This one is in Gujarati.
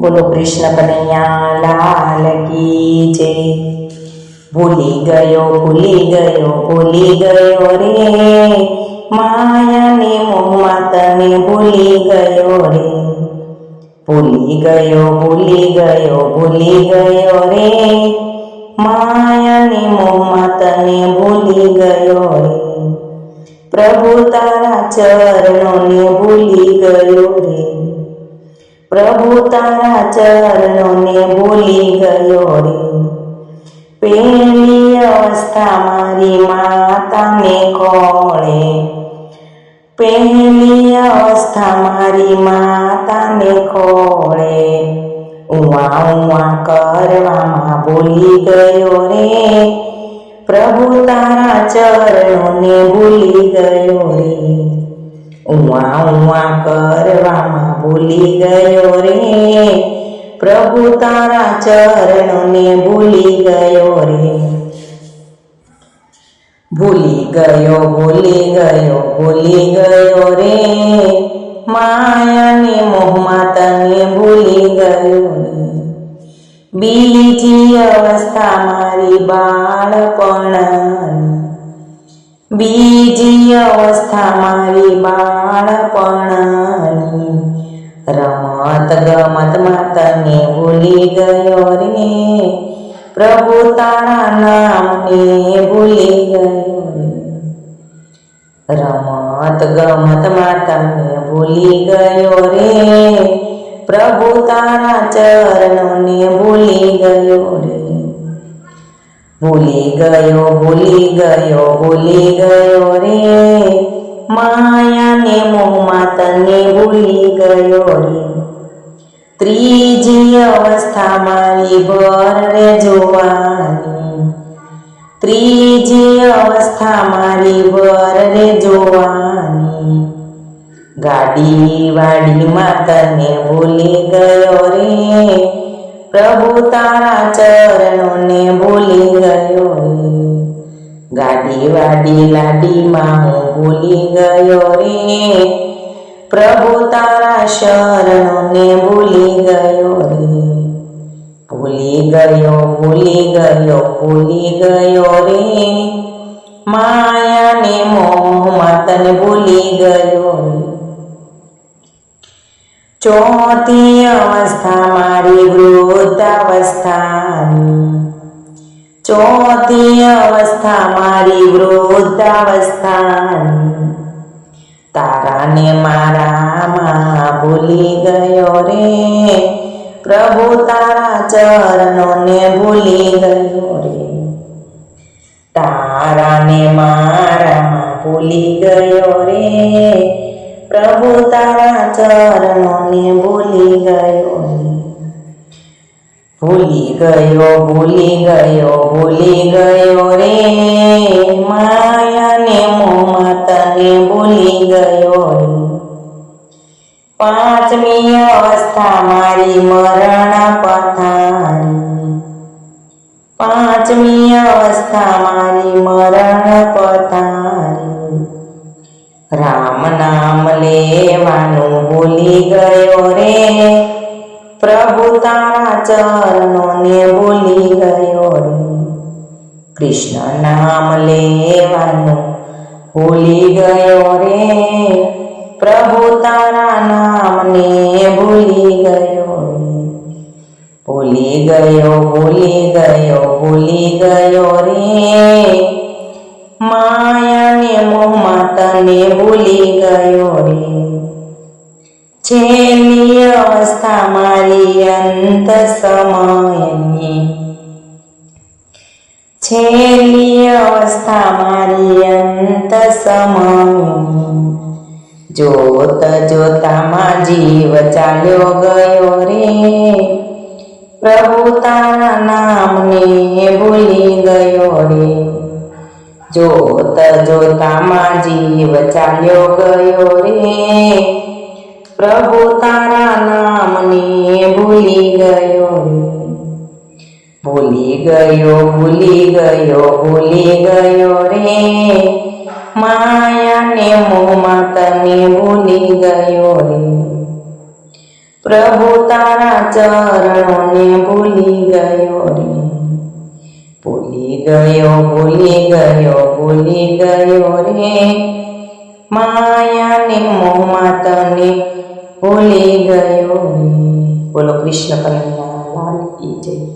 બોલો કૃષ્ણ કનૈયા લાલ કી જય. ભૂલી ગયો ભૂલી ગયો ભૂલી ગયો રે. માયાની મોહમાં તને ભૂલી ગયો રે. ભૂલી ગયો ભૂલી ગયો ભૂલી ગયો રે. માયાની મોહમાં તને ભૂલી ગયો રે. પ્રભુ તારા ચરણોને ભૂલી ગયો રે. પ્રભુ તારા ચરણોને ભૂલી ગયો રે. પેલી અવસ્થા મારી માતાને ખોળે. પહેલી અવસ્થા મારી માતાને ખોળે. ઉવા ઉવા કરવામાં ભૂલી ગયો રે. પ્રભુ તારા ચરણોને ભૂલી ગયો રે. ઉવા ઉવા કરવામાં ભૂલી ગયો રે. પ્રભુ તારા ચરણોને ભૂલી ગયો રે. ભૂલી ગયો ભૂલી ગયો ભૂલી ગયો રે. માયાની મોહમાં તને ભૂલી ગયો બીજી અવસ્થા મારી બાળપણની બીજી અવસ્થા મારી બાળપણની રમત ગમતમાં તને ભૂલી ગયો રે. પ્રભુ તારા નામને ભૂલી ગયો રમત ગમતમાં તને ભૂલી ગયો રે. પ્રભુ તારા ચરણોને ભૂલી ગયો રે. ભૂલી ગયો ભૂલી ગયો ભૂલી ગયો રે. માયાને મોહમાં તને ભૂલી ગયો રે. ત્રીજી અવસ્થા મારી ભર રે જોવાની. ત્રીજી અવસ્થા મારી ભર રે જોવાની. ગાડી વાડીમાં તને ભૂલી ગયો રે. પ્રભુ તારા ચરણોને વાડી લાડીમાં હું ભૂલી ગયો રે પ્રભુ તારા શરણને ભૂલી ગયો રે ભૂલી ગયો ભૂલી ગયો ભૂલી ગયો રે માયાને મોહમાં ભૂલી ગયો રે ચોથી અવસ્થા મારી વૃદ્ધાવસ્થાની ચોથી અવસ્થા, મારી વૃદ્ધાવસ્થાની. તારાને મારામાં ભૂલી ગયો રે. પ્રભુ તારા ચરણોને ભૂલી ગયો રે. તારાને મારામાં ભૂલી ગયો રે. પ્રભુ તારા ચરણોને ભૂલી ગયો રે. ભૂલી ગયો ભૂલી ગયો ભૂલી ગયો રે. માયાને મોહમાં તને ભૂલી ગયો. રે પાંચમી અવસ્થા મારી મરણ પથારી પાંચમી અવસ્થા મારી મરણ પથારી રામ નામ લેવાનું ભૂલી ગયો રે. પ્રભુ તારા ચરણોને ભૂલી ગયો રે. કૃષ્ણ નામ લેવાનું ભૂલી ગયો રે. પ્રભુ તારા નામને ભૂલી ગયો ભૂલી ગયો ભૂલી ગયો ભૂલી ગયો રે. માયાને મોહમાં તને ભૂલી ગયો રે. છેલ્લી અવસ્થા મારી અંત સમયની છેલ્લી અવસ્થા મારી અંત સમયની જોત જોતામાં જીવ ચાલ્યો ગયો રે પ્રભુ તારા નામને ભૂલી ગયો રે જોત જોતામાં જીવ ચાલ્યો ગયો રે પ્રભુ તારા નામને ભૂલી ગયો ભૂલી ગયો ભૂલી ગયો ભૂલી ગયો રે. માયાને મોમાં તને ભૂલી ગયો રે. પ્રભુ તારા ચરણોને ભૂલી ગયો રે. ભૂલી ગયો ભૂલી ગયો ભૂલી ગયો રે. માયાને ભૂલી ગયો રે બોલો કૃષ્ણ કનૈયા લાલ કી જય